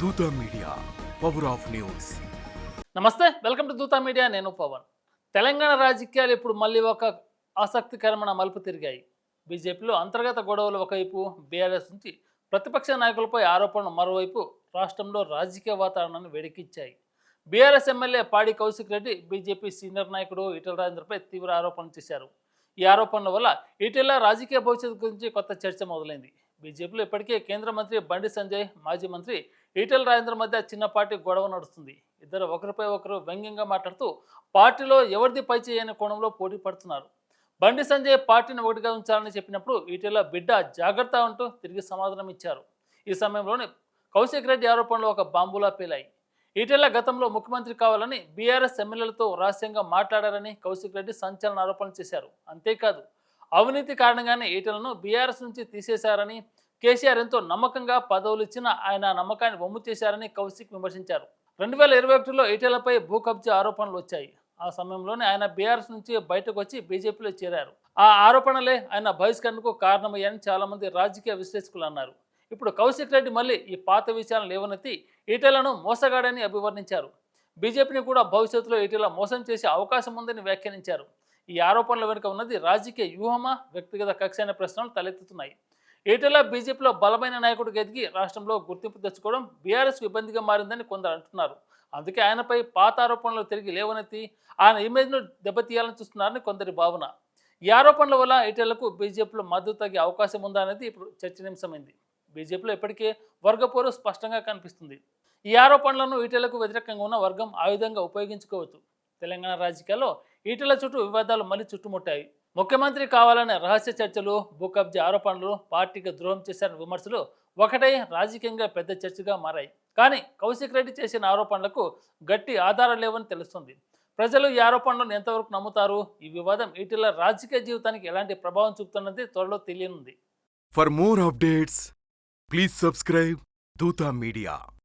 Dootha media power of news. నమస్తే welcome to Dootha media నేను పవన్. తెలంగాణ రాజకీయాలు ఇప్పుడు మళ్ళీ ఒక ఆసక్తికరమైన మలుపు తిరిగాయి. బీజేపీలో అంతర్గత గొడవలు ఒకవైపు బీఆర్ఎస్ నుంచి ప్రతిపక్ష నాయకులపై ఆరోపణలు మరోవైపు రాష్ట్రంలో రాజకీయ వాతావరణాన్ని వేడెక్కించాయి. బీఆర్ఎస్ ఎమ్మెల్యే పాడి కౌశిక్ రెడ్డి బీజేపీ సీనియర్ నాయకుడు ఈటల రాజేంద్రపై తీవ్ర ఆరోపణలు చేశారు. ఈ ఆరోపణల వల్ల ఈటెల రాజకీయ భవిష్యత్తు గురించి కొత్త చర్చ మొదలైంది. బీజేపీలో ఇప్పటికే కేంద్ర మంత్రి బండి సంజయ్ మాజీ మంత్రి ఈటెల రాజేంద్ర మధ్య చిన్నపాటి గొడవ నడుస్తుంది. ఇద్దరు ఒకరిపై ఒకరు వ్యంగ్యంగా మాట్లాడుతూ పార్టీలో ఎవరిది పై అనే కోణంలో పోటీ పడుతున్నారు. బండి సంజయ్ పార్టీని ఒకటిగా ఉంచాలని చెప్పినప్పుడు ఈటెల బిడ్డ జాగ్రత్త అంటూ తిరిగి సమాధానం ఇచ్చారు. ఈ సమయంలోనే కౌశిక్ రెడ్డి ఆరోపణలు ఒక బాంబులా పేలాయి. ఈటెల గతంలో ముఖ్యమంత్రి కావాలని బీఆర్ఎస్ ఎమ్మెల్యేలతో రహస్యంగా మాట్లాడారని కౌశిక్ రెడ్డి సంచలన ఆరోపణలు చేశారు. అంతేకాదు అవినీతి కారణంగానే ఈటెలను బీఆర్ఎస్ నుంచి తీసేశారని కేసీఆర్ ఎంతో నమ్మకంగా పదవులు ఇచ్చిన ఆయన నమ్మకాన్ని వమ్ము చేశారని కౌశిక్ విమర్శించారు. రెండు వేల ఇరవై ఒకటిలో ఈటెలపై భూ కబ్జా ఆరోపణలు వచ్చాయి. ఆ సమయంలోనే ఆయన బీఆర్ఎస్ నుంచి బయటకు వచ్చి బీజేపీలో చేరారు. ఆ ఆరోపణలే ఆయన బహిష్కరణకు కారణమయ్యాయని చాలామంది రాజకీయ విశ్లేషకులు అన్నారు. ఇప్పుడు కౌశిక్ రెడ్డి మళ్ళీ ఈ పాత విషయాలను లేవనెత్తి ఈటెలను మోసగాడని అభివర్ణించారు. బీజేపీని కూడా భవిష్యత్తులో ఈటెల మోసం చేసే అవకాశం ఉందని వ్యాఖ్యానించారు. ఈ ఆరోపణల వెనుక ఉన్నది రాజకీయ వ్యూహమా వ్యక్తిగత కక్ష అనే ప్రశ్నలు తలెత్తుతున్నాయి. ఈటెల బీజేపీలో బలమైన నాయకుడికి ఎదిగి రాష్ట్రంలో గుర్తింపు తెచ్చుకోవడం బీఆర్ఎస్కు ఇబ్బందిగా మారిందని కొందరు అంటున్నారు. అందుకే ఆయనపై పాత ఆరోపణలు తిరిగి లేవనెత్తి ఆయన ఇమేజ్ను దెబ్బతీయాలని చూస్తున్నారని కొందరి భావన. ఈ ఆరోపణల వల్ల ఈటెలకు బీజేపీలో మద్దతు తగ్గే అవకాశం ఉందా అనేది ఇప్పుడు చర్చనీయాంశమైంది. బీజేపీలో ఇప్పటికే వర్గపోరు స్పష్టంగా కనిపిస్తుంది. ఈ ఆరోపణలను ఈటేళ్ళకు వ్యతిరేకంగా ఉన్న వర్గం ఆయుధంగా ఉపయోగించుకోవచ్చు. తెలంగాణ రాజకీయాల్లో ఈటల చుట్టూ వివాదాలు మళ్ళీ చుట్టుముట్టాయి. ముఖ్యమంత్రి కావాలనే రహస్య చర్చలు భూ కబ్జా ఆరోపణలు పార్టీకి ద్రోహం చేశారని విమర్శలు ఒకటై రాజకీయంగా పెద్ద చర్చగా మారాయి. కానీ కౌశిక్ రెడ్డి చేసిన ఆరోపణలకు గట్టి ఆధారం లేవని తెలుస్తుంది. ప్రజలు ఈ ఆరోపణలను ఎంతవరకు నమ్ముతారు? ఈ వివాదం ఈటెల రాజకీయ జీవితానికి ఎలాంటి ప్రభావం చూపుతున్నది త్వరలో తెలియనుంది. For more updates please subscribe Dootha media